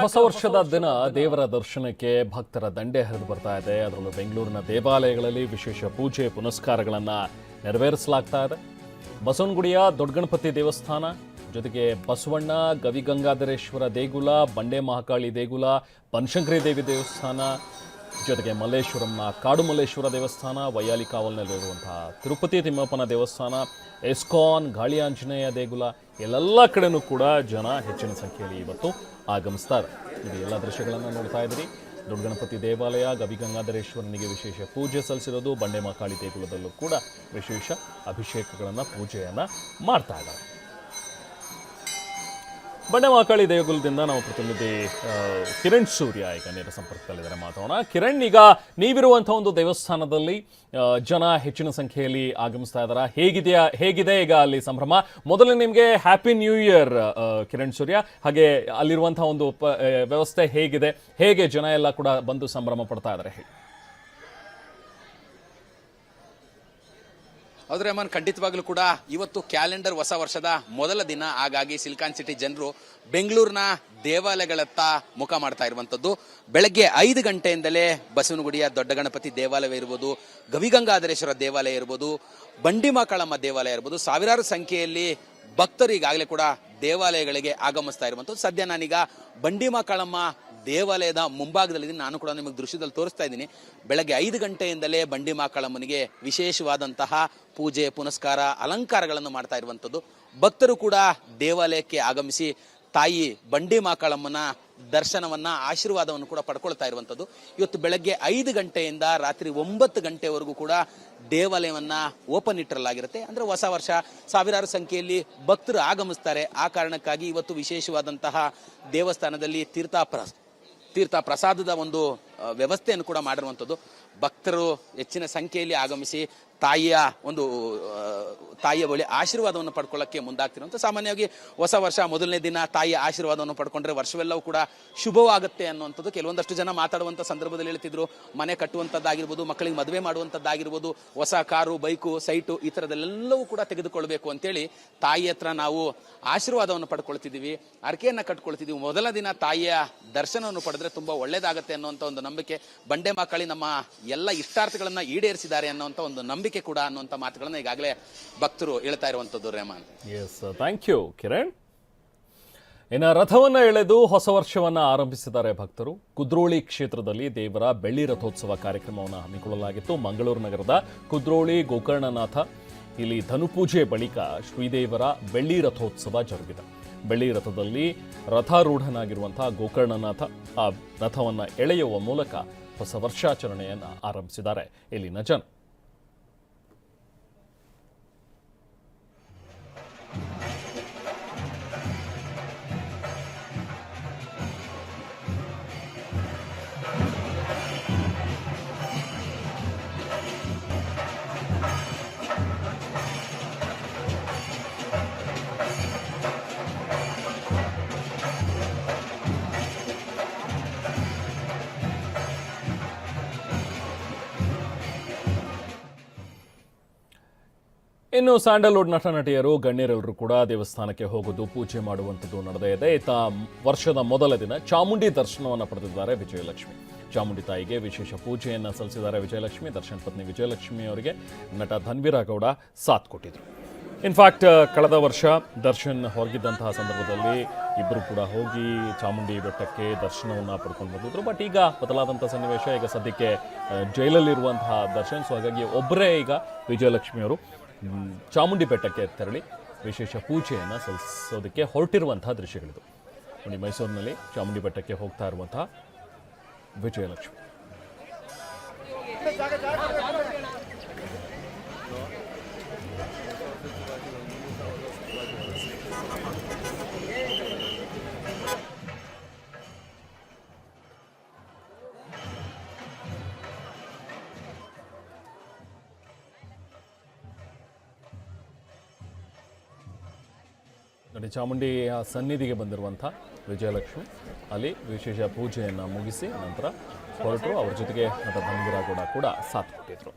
ಹೊಸ ವರ್ಷದ ದಿನ ದೇವರ ದರ್ಶನಕ್ಕೆ ಭಕ್ತರ ದಂಡೆ ಹರಿದು ಬರ್ತಾ ಇದೆ. ಅದರಲ್ಲೂ ಬೆಂಗಳೂರಿನ ದೇವಾಲಯಗಳಲ್ಲಿ ವಿಶೇಷ ಪೂಜೆ ಪುನಸ್ಕಾರಗಳನ್ನು ನೆರವೇರಿಸಲಾಗ್ತಾ ಇದೆ. ಬಸವನಗುಡಿಯ ದೊಡ್ಡ ಗಣಪತಿ ದೇವಸ್ಥಾನ, ಜೊತೆಗೆ ಬಸವಣ್ಣ, ಗವಿಗಂಗಾಧರೇಶ್ವರ ದೇಗುಲ, ಬಂಡೆ ಮಹಾಕಾಳಿ ದೇಗುಲ, ಬನಶಂಕರಿ ದೇವಿ ದೇವಸ್ಥಾನ ಜೊತೆಗೆ ಮಲ್ಲೇಶ್ವರಂನ ಕಾಡು ಮಲ್ಲೇಶ್ವರ ದೇವಸ್ಥಾನ ವೈಯಾಲಿ ಕಾವಲ್ನಲ್ಲಿರುವಂತಹ ತಿರುಪತಿ ತಿಮ್ಮಪ್ಪನ ದೇವಸ್ಥಾನ, ಎಸ್ಕಾನ್, ಗಾಳಿ ಆಂಜನೇಯ ದೇಗುಲ, ಎಲ್ಲೆಲ್ಲ ಕಡೆನೂ ಕೂಡ ಜನ ಹೆಚ್ಚಿನ ಸಂಖ್ಯೆಯಲ್ಲಿ ಇವತ್ತು ಆಗಮಿಸ್ತಾರೆ. ಇದು ಎಲ್ಲ ದೃಶ್ಯಗಳನ್ನು ನೋಡ್ತಾ ಇದ್ದೀರಿ. ದೊಡ್ಡ ಗಣಪತಿ ದೇವಾಲಯ ಗವಿಗಂಗಾಧರೇಶ್ವರನಿಗೆ ವಿಶೇಷ ಪೂಜೆ ಸಲ್ಲಿಸಿರೋದು ಬಂಡೆ ಮಹಾಕಾಳಿ ದೇಗುಲದಲ್ಲೂ ಕೂಡ ವಿಶೇಷ ಅಭಿಷೇಕಗಳನ್ನು ಪೂಜೆಯನ್ನು ಮಾಡ್ತಾ ಇದ್ದಾರೆ. ಬಂಡೆ ಮಹಾಕಾಳಿ ದೇಗುಲದಿಂದ ನಾವು ಪ್ರತಿನಿಧಿ ಕಿರಣ್ ಸೂರ್ಯ ಈಗ ನೇರ ಸಂಪರ್ಕದಲ್ಲಿದ್ದಾರೆ. ಮಾತಾಡೋಣ. ಕಿರಣ್, ಈಗ ನೀವಿರುವಂತಹ ಒಂದು ದೇವಸ್ಥಾನದಲ್ಲಿ ಜನ ಹೆಚ್ಚಿನ ಸಂಖ್ಯೆಯಲ್ಲಿ ಆಗಮಿಸ್ತಾ ಇದ್ದಾರಾ? ಹೇಗಿದೆಯಾ? ಹೇಗಿದೆ ಈಗ ಅಲ್ಲಿ ಸಂಭ್ರಮ? ಮೊದಲು ನಿಮಗೆ happy new year Kiran Surya. ಹಾಗೆ ಅಲ್ಲಿರುವಂತಹ ಒಂದು ವ್ಯವಸ್ಥೆ ಹೇಗಿದೆ? ಹೇಗೆ ಜನ ಎಲ್ಲ ಕೂಡ ಬಂದು ಸಂಭ್ರಮ ಪಡ್ತಾ ಇದ್ದಾರೆ? ಹೇಳಿ. ಹೌದು ರೆಹಮಾನ್ ಖಂಡಿತವಾಗ್ಲೂ ಕೂಡ ಇವತ್ತು ಕ್ಯಾಲೆಂಡರ್ ಹೊಸ ವರ್ಷದ ಮೊದಲ ದಿನ. ಹಾಗಾಗಿ ಸಿಲ್ಕಾನ್ ಸಿಟಿ ಜನರು ಬೆಂಗಳೂರಿನ ದೇವಾಲಯಗಳತ್ತ ಮುಖ ಮಾಡ್ತಾ ಇರುವಂಥದ್ದು. ಬೆಳಗ್ಗೆ ಐದು ಗಂಟೆಯಿಂದಲೇ ಬಸವನಗುಡಿಯ ದೊಡ್ಡ ಗಣಪತಿ ದೇವಾಲಯ ಇರ್ಬೋದು, ಗವಿಗಂಗಾಧರೇಶ್ವರ ದೇವಾಲಯ ಇರ್ಬೋದು, ಬಂಡಿಮಾಕಾಳಮ್ಮ ದೇವಾಲಯ ಇರ್ಬೋದು. ಸಾವಿರಾರು ಸಂಖ್ಯೆಯಲ್ಲಿ ಭಕ್ತರು ಈಗಾಗಲೇ ಕೂಡ ದೇವಾಲಯಗಳಿಗೆ ಆಗಮಿಸ್ತಾ ಇರುವಂಥದ್ದು. ಸದ್ಯ ನಾನೀಗ ಬಂಡಿಮಕಾಳಮ್ಮ ದೇವಾಲಯದ ಮುಂಭಾಗದಲ್ಲಿ ನಾನು ಕೂಡ ನಿಮಗೆ ದೃಶ್ಯದಲ್ಲಿ ತೋರಿಸ್ತಾ ಇದ್ದೀನಿ. ಬೆಳಗ್ಗೆ ಐದು ಗಂಟೆಯಿಂದಲೇ ಬಂಡಿ ಮಾಕಳಮ್ಮನಿಗೆ ವಿಶೇಷವಾದಂತಹ ಪೂಜೆ, ಪುನಸ್ಕಾರ, ಅಲಂಕಾರಗಳನ್ನು ಮಾಡ್ತಾ ಇರುವಂಥದ್ದು. ಭಕ್ತರು ಕೂಡ ದೇವಾಲಯಕ್ಕೆ ಆಗಮಿಸಿ ತಾಯಿ ಬಂಡಿ ಮಾಕಾಳಮ್ಮನ ದರ್ಶನವನ್ನ, ಆಶೀರ್ವಾದವನ್ನು ಕೂಡ ಪಡ್ಕೊಳ್ತಾ ಇರುವಂಥದ್ದು. ಇವತ್ತು ಬೆಳಗ್ಗೆ ಐದು ಗಂಟೆಯಿಂದ ರಾತ್ರಿ ಒಂಬತ್ತು ಗಂಟೆವರೆಗೂ ಕೂಡ ದೇವಾಲಯವನ್ನ ಓಪನ್ ಇಟ್ಟಿರಲಾಗಿರುತ್ತೆ. ಅಂದ್ರೆ ಹೊಸ ವರ್ಷ, ಸಾವಿರಾರು ಸಂಖ್ಯೆಯಲ್ಲಿ ಭಕ್ತರು ಆಗಮಿಸ್ತಾರೆ. ಆ ಕಾರಣಕ್ಕಾಗಿ ಇವತ್ತು ವಿಶೇಷವಾದಂತಹ ದೇವಸ್ಥಾನದಲ್ಲಿ ತೀರ್ಥ ಪ್ರ ತೀರ್ಥ ಪ್ರಸಾದದ ಒಂದು ವ್ಯವಸ್ಥೆಯನ್ನು ಕೂಡ ಮಾಡಿರುವಂಥದ್ದು. ಭಕ್ತರು ಹೆಚ್ಚಿನ ಸಂಖ್ಯೆಯಲ್ಲಿ ಆಗಮಿಸಿ ತಾಯಿಯ ಒಂದು ತಾಯಿಯ ಬಳಿ ಆಶೀರ್ವಾದವನ್ನು ಪಡ್ಕೊಳ್ಳೋಕ್ಕೆ ಮುಂದಾಗ್ತಿರುವಂಥ ಸಾಮಾನ್ಯವಾಗಿ ಹೊಸ ವರ್ಷ ಮೊದಲನೇ ದಿನ ತಾಯಿಯ ಆಶೀರ್ವಾದವನ್ನು ಪಡ್ಕೊಂಡ್ರೆ ವರ್ಷವೆಲ್ಲವೂ ಕೂಡ ಶುಭವಾಗುತ್ತೆ ಅನ್ನುವಂಥದ್ದು ಕೆಲವೊಂದಷ್ಟು ಜನ ಮಾತಾಡುವಂಥ ಸಂದರ್ಭದಲ್ಲಿ ಹೇಳ್ತಿದ್ರು. ಮನೆ ಕಟ್ಟುವಂಥದ್ದಾಗಿರ್ಬೋದು, ಮಕ್ಕಳಿಗೆ ಮದುವೆ ಮಾಡುವಂಥದ್ದಾಗಿರ್ಬೋದು, ಹೊಸ ಕಾರು, ಬೈಕು, ಸೈಟು ಈ ಥರದಲ್ಲೆಲ್ಲವೂ ಕೂಡ ತೆಗೆದುಕೊಳ್ಬೇಕು ಅಂತೇಳಿ ತಾಯಿ ಹತ್ರ ನಾವು ಆಶೀರ್ವಾದವನ್ನು ಪಡ್ಕೊಳ್ತಿದ್ದೀವಿ. ಅರ್ಕೆಯನ್ನು ಕಟ್ಕೊಳ್ತಿದ್ದೀವಿ. ಮೊದಲ ದಿನ ತಾಯಿಯ ದರ್ಶನವನ್ನು ಪಡೆದ್ರೆ ತುಂಬ ಒಳ್ಳೆಯದಾಗುತ್ತೆ ಅನ್ನುವಂಥ ಒಂದು ನಂಬಿಕೆ ಬಂಡೆ ಮಕ್ಕಳಿ ನಮ್ಮ ಎಲ್ಲ ಇಷ್ಟಾರ್ಥಗಳನ್ನು ಈಡೇರಿಸಿದ್ದಾರೆ ಅನ್ನುವಂಥ ಒಂದು ನಂಬಿಕೆ ಕೂಡ ಅನ್ನುವಂಥ ಮಾತುಗಳನ್ನ ಈಗಾಗಲೇ ಭಕ್ತರು ಹೇಳ್ತಾ ಇರುವಂಥದ್ದು Rehman S thank you Kiran ಇನ್ನು ರಥವನ್ನ ಎಳೆದು ಹೊಸ ವರ್ಷವನ್ನ ಆರಂಭಿಸಿದ್ದಾರೆ ಭಕ್ತರು. ಕುದ್ರೋಳಿ ಕ್ಷೇತ್ರದಲ್ಲಿ ದೇವರ ಬೆಳ್ಳಿ ರಥೋತ್ಸವ ಕಾರ್ಯಕ್ರಮವನ್ನು ಹಮ್ಮಿಕೊಳ್ಳಲಾಗಿತ್ತು. ಮಂಗಳೂರು ನಗರದ ಕುದ್ರೋಳಿ ಗೋಕರ್ಣನಾಥ. ಇಲ್ಲಿ ಧನುಪೂಜೆ ಬಳಿಕ ಶ್ರೀದೇವರ ಬೆಳ್ಳಿ ರಥೋತ್ಸವ ಜರುಗಿದೆ. ಬೆಳ್ಳಿ ರಥದಲ್ಲಿ ರಥಾರೂಢನಾಗಿರುವಂತಹ ಗೋಕರ್ಣನಾಥ ಆ ರಥವನ್ನ ಎಳೆಯುವ ಮೂಲಕ ಹೊಸ ವರ್ಷಾಚರಣೆಯನ್ನು ಆರಂಭಿಸಿದ್ದಾರೆ ಇಲ್ಲಿನ ಜನ. ಇನ್ನು ಸ್ಯಾಂಡಲ್ವುಡ್ ನಟ ನಟಿಯರು ಗಣ್ಯರೆಲ್ಲರೂ ಕೂಡ ದೇವಸ್ಥಾನಕ್ಕೆ ಹೋಗೋದು ಪೂಜೆ ಮಾಡುವಂಥದ್ದು ನಡೆದೇ ಇದೆ. ಈತ ವರ್ಷದ ಮೊದಲ ದಿನ ಚಾಮುಂಡಿ ದರ್ಶನವನ್ನು ಪಡೆದಿದ್ದಾರೆ ವಿಜಯಲಕ್ಷ್ಮಿ. ಚಾಮುಂಡಿ ತಾಯಿಗೆ ವಿಶೇಷ ಪೂಜೆಯನ್ನು ಸಲ್ಲಿಸಿದ್ದಾರೆ ವಿಜಯಲಕ್ಷ್ಮಿ. ದರ್ಶನ್ ಪತ್ನಿ ವಿಜಯಲಕ್ಷ್ಮಿ ಅವರಿಗೆ ನಟ ಧನ್ವೀರ ಗೌಡ ಸಾಥ್ ಕೊಟ್ಟಿದ್ರು. ಇನ್ಫ್ಯಾಕ್ಟ್ ಕಳೆದ ವರ್ಷ ದರ್ಶನ್ ಹೊರಗಿದ್ದಂತಹ ಸಂದರ್ಭದಲ್ಲಿ ಇಬ್ಬರು ಕೂಡ ಹೋಗಿ ಚಾಮುಂಡಿ ಬೆಟ್ಟಕ್ಕೆ ದರ್ಶನವನ್ನು ಪಡ್ಕೊಂಡು ಬಂದಿದ್ರು. ಬಟ್ ಈಗ ಬದಲಾದಂಥ ಸನ್ನಿವೇಶ ಈಗ ಸದ್ಯಕ್ಕೆ ಜೈಲಲ್ಲಿರುವಂತಹ ದರ್ಶನ್. ಸೊ ಹಾಗಾಗಿ ಒಬ್ಬರೇ ಈಗ ವಿಜಯಲಕ್ಷ್ಮಿ ಅವರು. ಮ್, ಚಾಮುಂಡಿ ಬೆಟ್ಟಕ್ಕೆ ತೆರಳಿ ವಿಶೇಷ ಪೂಜೆಯನ್ನು ಸಲ್ಲಿಸೋದಕ್ಕೆ ಹೊರಟಿರುವಂತಹ ದೃಶ್ಯಗಳಿದು. ನೋಡಿ, ಮೈಸೂರಿನಲ್ಲಿ ಚಾಮುಂಡಿ ಬೆಟ್ಟಕ್ಕೆ ಹೋಗ್ತಾ ಇರುವಂತಹ ವಿಜಯಲಕ್ಷ್ಮಿ. ಮತ್ತು ಚಾಮುಂಡಿಯ ಸನ್ನಿಧಿಗೆ ಬಂದಿರುವಂಥ ವಿಜಯಲಕ್ಷ್ಮಿ. ಅಲ್ಲಿ ವಿಶೇಷ ಪೂಜೆಯನ್ನು ಮುಗಿಸಿ ನಂತರ ಹೊರಟರು ಅವ್ರ ಜೊತೆಗೆ ನಟ ಬಂದಿರ ಕೂಡ ಕೂಡ ಸಾಥ್ ಕೊಟ್ಟಿದ್ರು